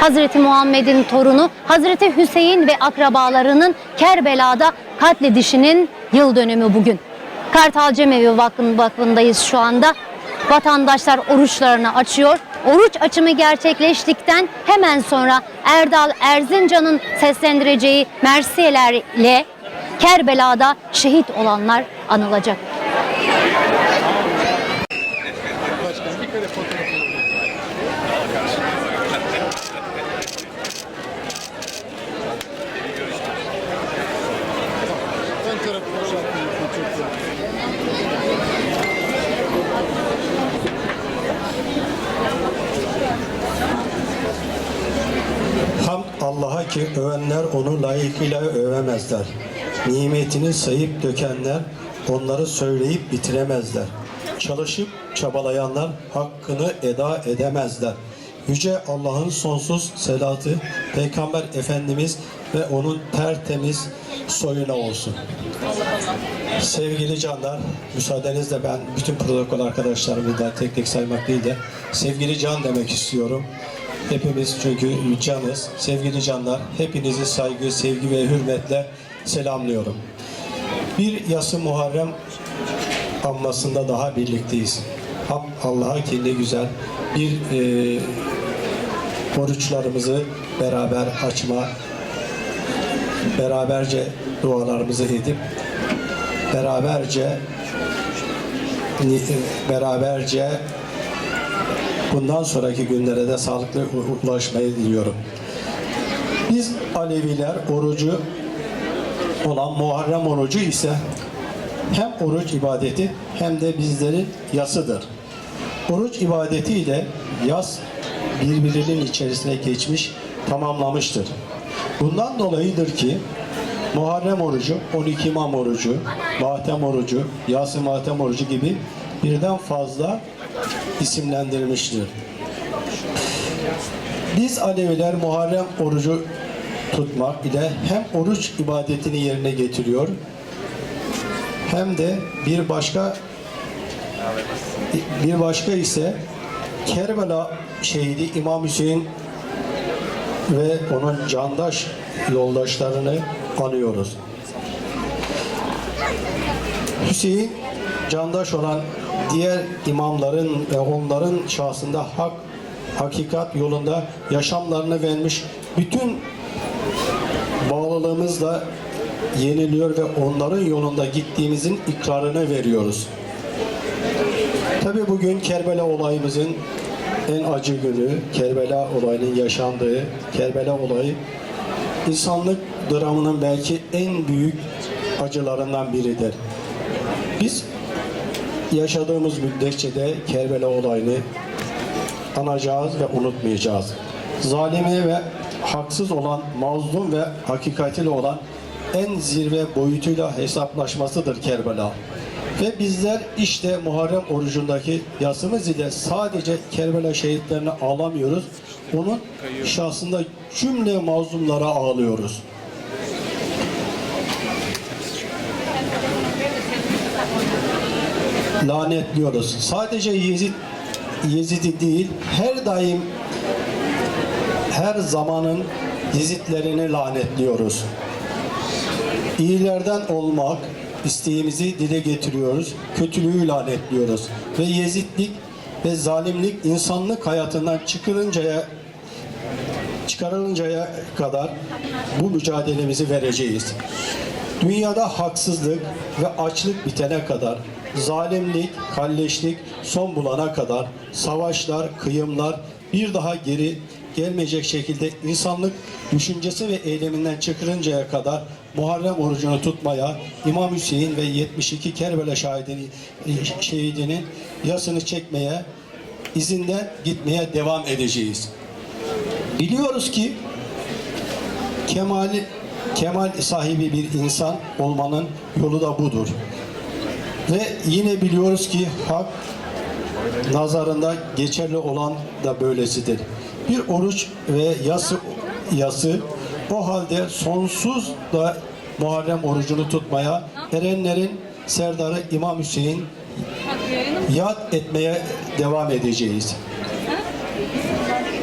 Hazreti Muhammed'in torunu Hazreti Hüseyin ve akrabalarının Kerbela'da katledişinin yıl dönümü bugün. Kartal Cemevi Vakfı- Vakfı'ndayız şu anda. Vatandaşlar oruçlarını açıyor. Oruç açımı gerçekleştikten hemen sonra Erdal Erzincan'ın seslendireceği mersiyelerle Kerbela'da şehit olanlar anılacak. Hamd Allah'a ki övenler onu layıkıyla övemezler. Nimetini sayıp dökenler onları söyleyip bitiremezler. Çalışıp çabalayanlar hakkını eda edemezler. Yüce Allah'ın sonsuz selatı Peygamber Efendimiz ve onun tertemiz soyuna olsun. Sevgili canlar, müsaadenizle ben bütün protokol arkadaşlarımı da tek tek saymak değil de sevgili can demek istiyorum. Hepimiz çünkü canız. Sevgili canlar, hepinizi saygı, sevgi ve hürmetle selamlıyorum. Bir yası Muharrem anmasında daha birlikteyiz. Allah'a ne güzel bir e, oruçlarımızı beraber açma, beraberce dualarımızı edip beraberce ni- beraberce bundan sonraki günlere de sağlıklı ulaşmayı diliyorum. Biz Aleviler orucu olan Muharrem orucu ise hem oruç ibadeti hem de bizlerin yasıdır. Oruç ibadeti ile yas birbirinin içerisine geçmiş, tamamlamıştır. Bundan dolayıdır ki Muharrem orucu, 12 imam orucu, matem orucu, yas matem orucu gibi birden fazla isimlendirilmiştir. Biz Aleviler Muharrem orucu tutmak ile hem oruç ibadetini yerine getiriyor hem de bir başka bir başka ise Kerbela şehidi İmam Hüseyin ve onun candaş yoldaşlarını anıyoruz. Hüseyin candaş olan diğer imamların ve onların şahsında hak, hakikat yolunda yaşamlarını vermiş bütün bağlılığımızla yeniliyor ve onların yolunda gittiğimizin ikrarını veriyoruz. Tabi bugün Kerbela olayımızın en acı günü, Kerbela olayının yaşandığı, Kerbela olayı insanlık dramının belki en büyük acılarından biridir. Biz yaşadığımız müddetçe de Kerbela olayını anacağız ve unutmayacağız. Zalime ve haksız olan, mazlum ve hakikatiyle olan en zirve boyutuyla hesaplaşmasıdır Kerbela. Ve bizler işte Muharrem orucundaki yasımız ile sadece Kerbela şehitlerini ağlamıyoruz. Onun şahsında cümle mazlumlara ağlıyoruz. Lanetliyoruz. Sadece Yezid Yezid'i değil, her daim her zamanın Yezidlerini lanetliyoruz. İyilerden olmak isteğimizi dile getiriyoruz. Kötülüğü lanetliyoruz. Ve Yezidlik ve zalimlik insanlık hayatından çıkarıncaya çıkarılıncaya kadar bu mücadelemizi vereceğiz. Dünyada haksızlık ve açlık bitene kadar, zalimlik, kalleşlik son bulana kadar, savaşlar, kıyımlar bir daha geri gelmeyecek şekilde insanlık düşüncesi ve eyleminden çıkarıncaya kadar Muharrem orucunu tutmaya, İmam Hüseyin ve 72 Kerbela şahidini, şehidinin yasını çekmeye, izinden gitmeye devam edeceğiz. Biliyoruz ki kemali kemal sahibi bir insan olmanın yolu da budur. Ve yine biliyoruz ki hak nazarında geçerli olan da böylesidir. Bir oruç ve yası yası o halde sonsuz da Muharrem orucunu tutmaya erenlerin serdarı İmam Hüseyin yad etmeye devam edeceğiz.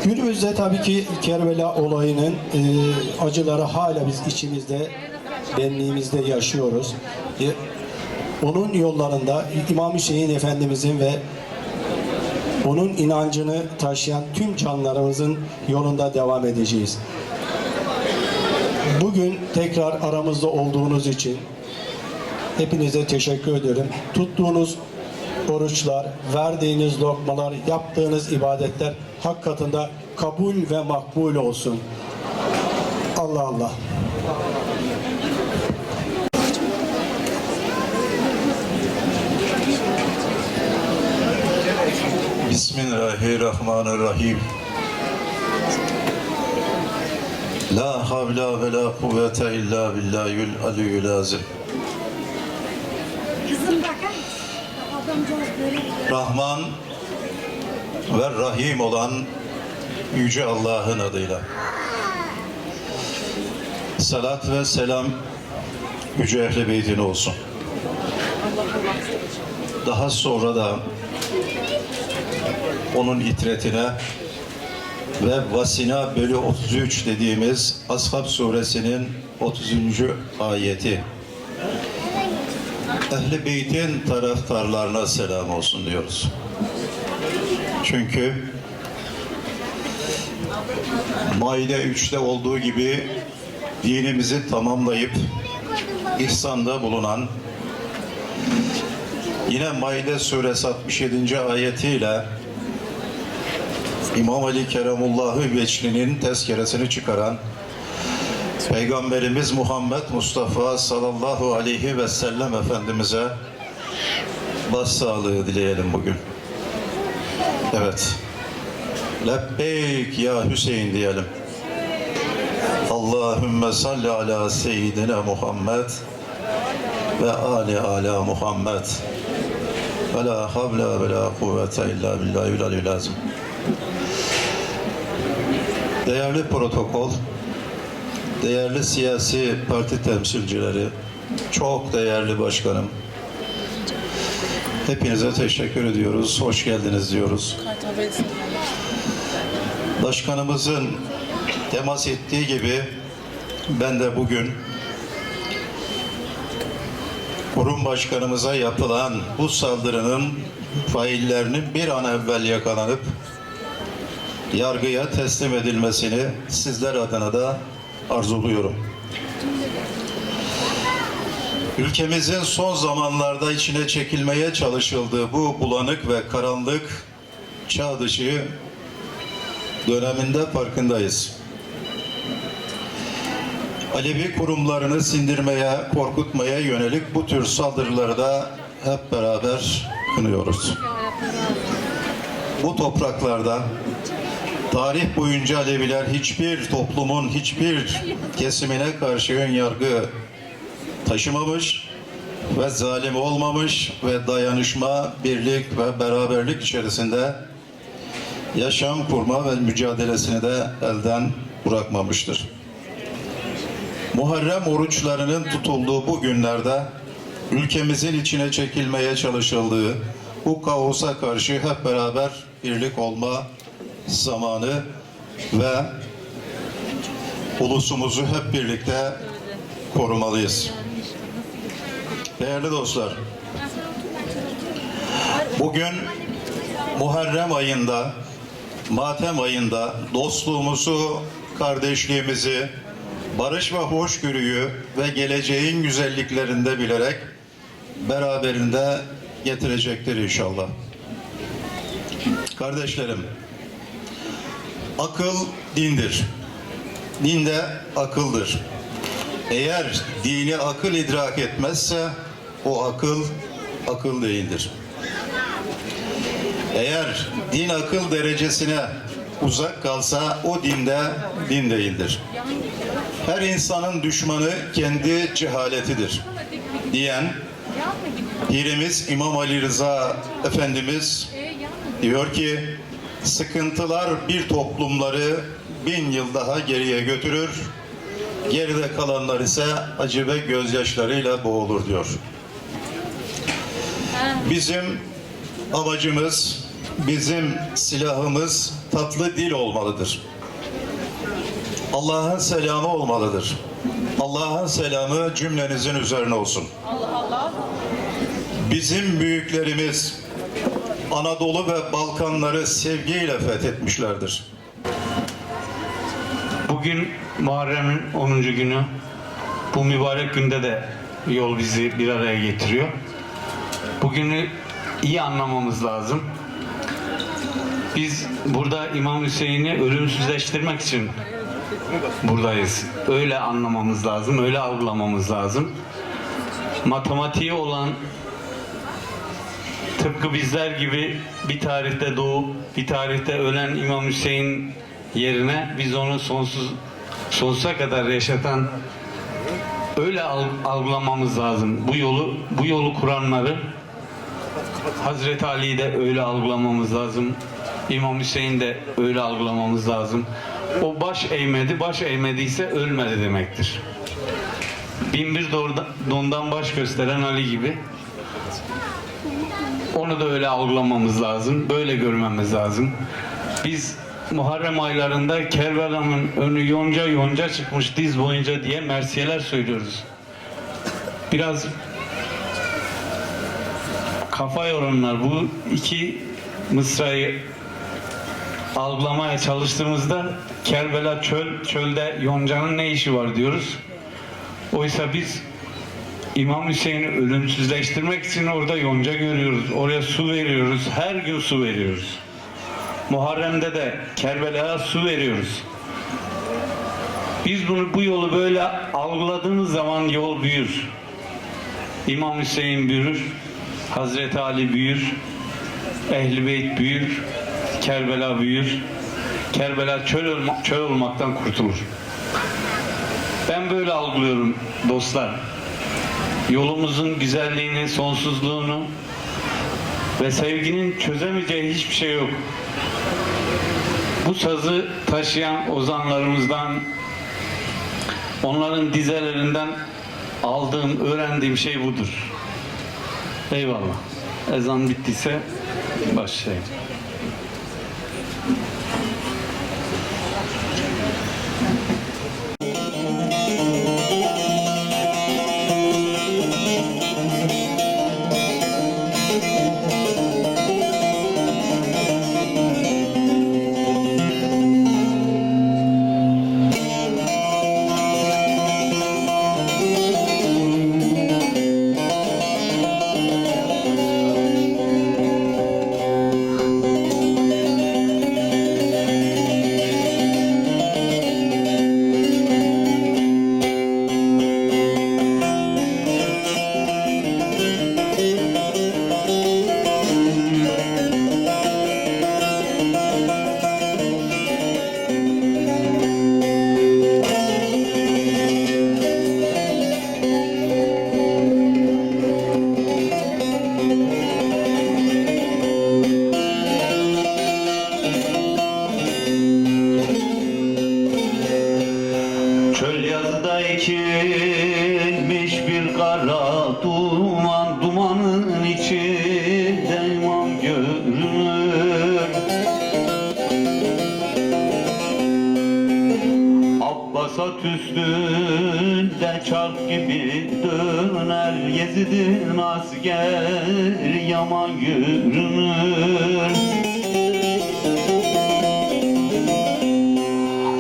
Günümüzde tabii ki Kerbela olayının e, acıları hala biz içimizde, benliğimizde yaşıyoruz. E, onun yollarında İmam Hüseyin Efendimizin ve onun inancını taşıyan tüm canlarımızın yolunda devam edeceğiz. Bugün tekrar aramızda olduğunuz için hepinize teşekkür ederim. Tuttuğunuz oruçlar, verdiğiniz lokmalar, yaptığınız ibadetler hak katında kabul ve makbul olsun. Allah Allah. Bismillahirrahmanirrahim. La havla ve la kuvvete illa billahil aliyyül azim. Rahman ve Rahim olan Yüce Allah'ın adıyla. Salat ve selam Yüce Ehl-i Beyt'ine olsun. Daha sonra da onun itretine ve Vasina bölü 33 dediğimiz Ashab suresinin 30. ayeti. Ehl-i Beyt'in taraftarlarına selam olsun diyoruz. Çünkü Maide 3'te olduğu gibi dinimizi tamamlayıp ihsanda bulunan yine Maide suresi 67. ayetiyle İmam Ali Keremullahı Veçli'nin tezkeresini çıkaran Peygamberimiz Muhammed Mustafa sallallahu aleyhi ve sellem Efendimiz'e başsağlığı dileyelim bugün. Evet. Lebbeyk ya Hüseyin diyelim. Allahümme salli ala seyyidina Muhammed ve ali ala Muhammed. Ve la havle ve la kuvvete illa billahil aliyyil azim. Değerli protokol, değerli siyasi parti temsilcileri, çok değerli başkanım, hepinize teşekkür ediyoruz, hoş geldiniz diyoruz. Başkanımızın temas ettiği gibi ben de bugün kurum başkanımıza yapılan bu saldırının faillerinin bir an evvel yakalanıp yargıya teslim edilmesini sizler adına da arzuluyorum. Ülkemizin son zamanlarda içine çekilmeye çalışıldığı bu bulanık ve karanlık çağ dışı döneminde farkındayız. Alevi kurumlarını sindirmeye, korkutmaya yönelik bu tür saldırıları da hep beraber kınıyoruz. Bu topraklarda tarih boyunca Aleviler hiçbir toplumun hiçbir kesimine karşı ön yargı taşımamış ve zalim olmamış ve dayanışma, birlik ve beraberlik içerisinde yaşam kurma ve mücadelesini de elden bırakmamıştır. Muharrem oruçlarının tutulduğu bu günlerde ülkemizin içine çekilmeye çalışıldığı bu kaosa karşı hep beraber birlik olma zamanı ve ulusumuzu hep birlikte korumalıyız. Değerli dostlar, bugün Muharrem ayında, Matem ayında dostluğumuzu, kardeşliğimizi, barış ve hoşgörüyü ve geleceğin güzelliklerinde bilerek beraberinde getirecektir inşallah. Kardeşlerim, akıl dindir. Din de akıldır. Eğer dini akıl idrak etmezse o akıl akıl değildir. Eğer din akıl derecesine uzak kalsa o dinde din değildir. Her insanın düşmanı kendi cehaletidir diyen Pirimiz İmam Ali Rıza Efendimiz diyor ki sıkıntılar bir toplumları bin yıl daha geriye götürür geride kalanlar ise acı ve gözyaşlarıyla boğulur diyor. Bizim amacımız bizim silahımız tatlı dil olmalıdır. Allah'ın selamı olmalıdır. Allah'ın selamı cümlenizin üzerine olsun. Bizim büyüklerimiz Anadolu ve Balkanları sevgiyle fethetmişlerdir. Bugün Muharrem'in 10. günü. Bu mübarek günde de yol bizi bir araya getiriyor. Bugünü iyi anlamamız lazım. Biz burada İmam Hüseyin'i ölümsüzleştirmek için buradayız. Öyle anlamamız lazım, öyle algılamamız lazım. Matematiği olan tıpkı bizler gibi bir tarihte doğup bir tarihte ölen İmam Hüseyin yerine biz onu sonsuz sonsuza kadar yaşatan öyle al- algılamamız lazım. Bu yolu bu yolu kuranları Hazreti Ali'yi de öyle algılamamız lazım. İmam Hüseyin de öyle algılamamız lazım. O baş eğmedi, baş eğmediyse ölmedi demektir. Binbir dondan baş gösteren Ali gibi onu da öyle algılamamız lazım. Böyle görmemiz lazım. Biz Muharrem aylarında Kerbela'nın önü yonca yonca çıkmış diz boyunca diye mersiyeler söylüyoruz. Biraz kafa yoranlar bu iki mısrayı algılamaya çalıştığımızda Kerbela çöl, çölde yoncanın ne işi var diyoruz. Oysa biz İmam Hüseyin'i ölümsüzleştirmek için orada yonca görüyoruz. Oraya su veriyoruz. Her gün su veriyoruz. Muharrem'de de Kerbela'ya su veriyoruz. Biz bunu bu yolu böyle algıladığımız zaman yol büyür. İmam Hüseyin büyür. Hazreti Ali büyür. Ehl-i Beyt büyür. Kerbela büyür. Kerbela çöl, olma- çöl olmaktan kurtulur. Ben böyle algılıyorum dostlar yolumuzun güzelliğini, sonsuzluğunu ve sevginin çözemeyeceği hiçbir şey yok. Bu sazı taşıyan ozanlarımızdan, onların dizelerinden aldığım, öğrendiğim şey budur. Eyvallah. Ezan bittiyse başlayayım. İmam görünür Abbasat üstünde çark gibi döner Yezid'in asker yaman yürünür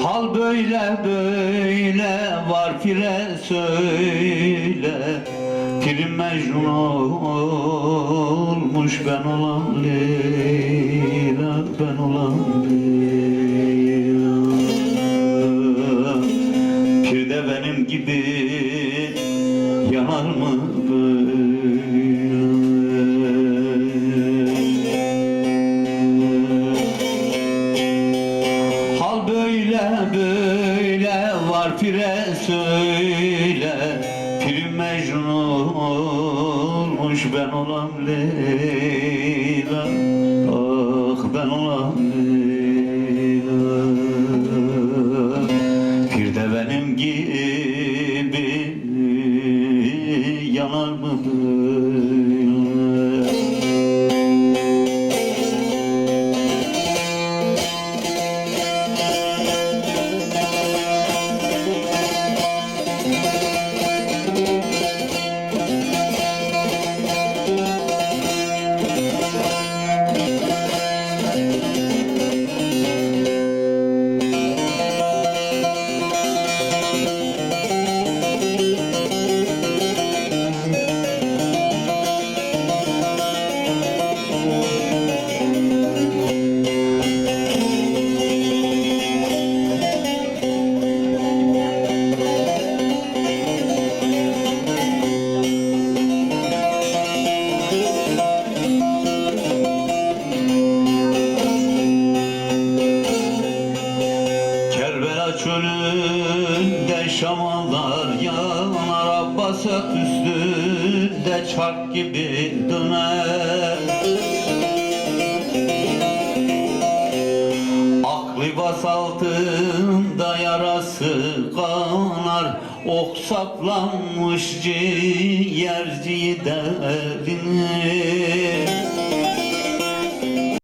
Hal böyle böyle var fire söyle Pirim Mecnun olmuş ben olan Leyla Ah ben olan Abbasat üstünde çark gibi döner. Aklı bas altında yarası kanar. Ok saplanmış ciğerci derin